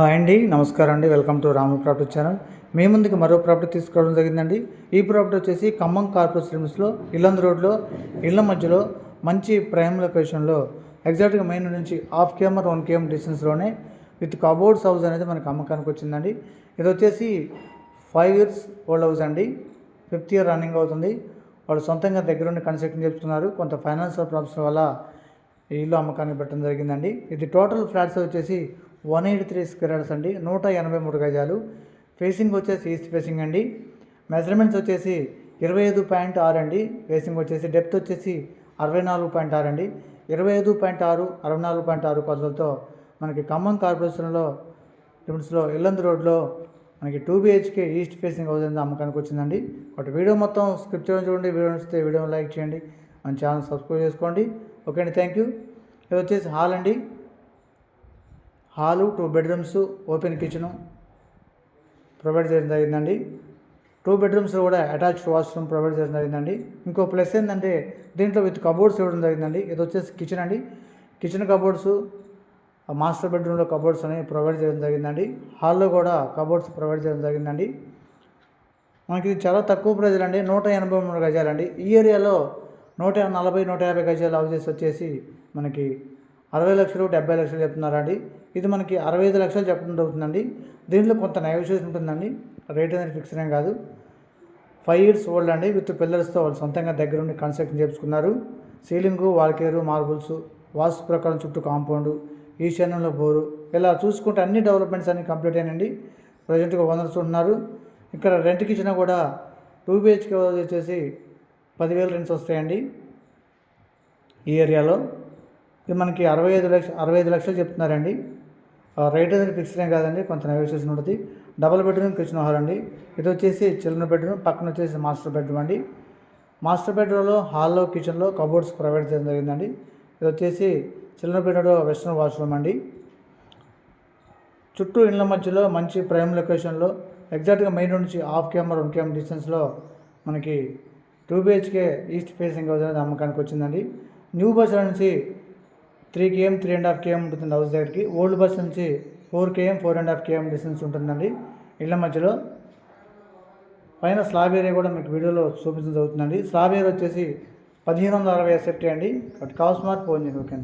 Hi అండి నమస్కారం అండి welcome to Ramu property channel. మీ ముందుకు మరో ప్రాపర్టీ తీసుకోవడం జరిగిందండి. ఈ ప్రాపర్టీ వచ్చేసి ఖమ్మం కార్పొరేషన్ లిమిట్స్లో ఇల్లందు రోడ్లో ఇళ్ళ మధ్యలో మంచి ప్రైమ్ లొకేషన్లో ఎగ్జాక్ట్గా మెయిన్ నుంచి హాఫ్ కేఎం వన్ కేఎం డిస్టెన్స్లోనే విత్ కబోర్డ్స్ హౌస్ అనేది మనకు అమ్మకానికి వచ్చిందండి. ఇది వచ్చేసి ఫైవ్ ఇయర్స్ ఓల్డ్ హౌస్ అండి. ఫిఫ్త్ ఇయర్ రన్నింగ్ అవుతుంది. వాళ్ళు సొంతంగా దగ్గరుండి కన్స్ట్రక్షన్ చేస్తున్నారు. కొంత ఫైనాన్షియల్ ప్రాబ్లమ్స్ వల్ల ఈ ఇల్లు అమ్మకానికి పెట్టడం జరిగిందండి. ఇది టోటల్ ఫ్లాట్స్ వచ్చేసి వన్ ఎయిటీ త్రీ స్క్వేర్స్ అండి. నూట ఎనభై మూడు గజాలు. ఫేసింగ్ వచ్చేసి ఈస్ట్ ఫేసింగ్ అండి. మెజర్మెంట్స్ వచ్చేసి ఇరవై ఐదు పాయింట్ ఆరు అండి. ఫేసింగ్ వచ్చేసి డెప్త్ వచ్చేసి అరవై నాలుగు పాయింట్ ఆరు అండి. ఇరవై ఐదు పాయింట్ ఆరు అరవై నాలుగు పాయింట్ ఆరు కొలతలతో మనకి ఖమ్మం కార్పొరేషన్లో లిమిట్స్లో ఇల్లందు రోడ్లో మనకి two BHK east facing house అనేది అమ్మకానికి వచ్చిందండి. ఒకటి వీడియో మొత్తం స్క్రిప్ట్ చేయడం చూడండి. వీడియో నచ్చితే వీడియో లైక్ చేయండి. మన ఛానల్ సబ్స్క్రైబ్ చేసుకోండి. ఓకే అండి. Thank you. ఇది వచ్చేసి హాల్ అండి. Hall two bedrooms open kitchen. Provide చేయడం జరిగిందండి. టూ బెడ్రూమ్స్ కూడా అటాచ్డ్ వాష్రూమ్ ప్రొవైడ్ చేయడం జరిగిందండి. ఇంకో ప్లస్ ఏంటంటే దీంట్లో విత్ కబోర్డ్స్ ఇవ్వడం జరిగిందండి. ఇది వచ్చేసి కిచెన్ అండి. కిచెన్ కబోర్డ్స్ మాస్టర్ బెడ్రూమ్లో కబోర్డ్స్ అనేవి ప్రొవైడ్ చేయడం జరిగిందండి. హాల్లో కూడా కబోర్డ్స్ ప్రొవైడ్ చేయడం జరిగిందండి. మనకి ఇది చాలా తక్కువ ప్రైజులు అండి. నూట ఎనభై మూడు గజాలండి. ఈ ఏరియాలో నూట నలభై నూట యాభై గజాల హౌజెస్ వచ్చేసి మనకి అరవై లక్షలు డెబ్బై లక్షలు చెప్తున్నారండి. ఇది మనకి అరవై ఐదు లక్షలు చెప్పడం జరుగుతుందండి. దీంట్లో కొంత నెగోషియేషన్ ఉంటుందండి. రేట్ అనేది ఫిక్స్ ఏం కాదు. ఫైవ్ ఇయర్స్ ఓల్డ్ అండి. విత్ పిల్లర్స్తో వాళ్ళు సొంతంగా దగ్గరుండి కన్స్ట్రక్షన్ చేసుకున్నారు సీలింగు వాల్కేరు మార్బుల్స్ వాస్తు ప్రకారం చుట్టూ కాంపౌండ్ ఈశాన్యంలో బోరు. ఇలా చూసుకుంటే అన్ని డెవలప్మెంట్స్ అన్ని కంప్లీట్ అయినండి ప్రజెంట్గా ఓనర్స్ ఉంటున్నారు ఇక్కడ రెంట్కి ఇచ్చినా కూడా టూ బిహెచ్కే వచ్చేసి పదివేలు రెంట్స్ వస్తాయండి ఈ ఏరియాలో. ఇది మనకి అరవై ఐదు లక్ష అరవై ఐదు లక్షలు చెప్తున్నారండి. రైట్ అనేది ఫిక్స్డ్ ఏం కాదండి కొంత నెగోషియేషన్ ఉంటుంది. డబుల్ బెడ్రూమ్ కిచెన్ హాల్ అండి. ఇది వచ్చేసి చిల్డ్రన్ బెడ్రూమ్ పక్కన వచ్చేసి మాస్టర్ బెడ్రూమ్ అండి. మాస్టర్ బెడ్రూమ్లో హాల్లో కిచెన్లో కబోర్డ్స్ ప్రొవైడ్ చేయడం జరిగిందండి. ఇది వచ్చేసి చిల్డ్రన్ బెడ్రూమ్ వెస్ట్రన్ వాష్రూమ్ అండి. చుట్టూ ఇళ్ళ మధ్యలో మంచి ప్రైమ్ లొకేషన్లో ఎగ్జాక్ట్గా మెయిన్ నుంచి హాఫ్ కెమెరా వన్ కేఎం డిస్టెన్స్లో మనకి two BHK east facing house అనేది అమ్మకానికి వచ్చిందండి. న్యూ బస్ నుంచి three KM three and half KM ఉంటుంది హౌస్ దగ్గరికి. ఓల్డ్ బస్ నుంచి four KM four and half KM distance ఉంటుందండి. ఇళ్ళ మధ్యలో. పైన స్లాబ్ ఏరియా కూడా మీకు వీడియోలో చూపించడం జరుగుతుందండి. స్లాబ్ ఏరియా వచ్చేసి పదిహేను వందల అరవై సెఫ్టీ అండి. బట్ కాస్ట్ మార్క్ ఫోన్ చేయండి ఓకే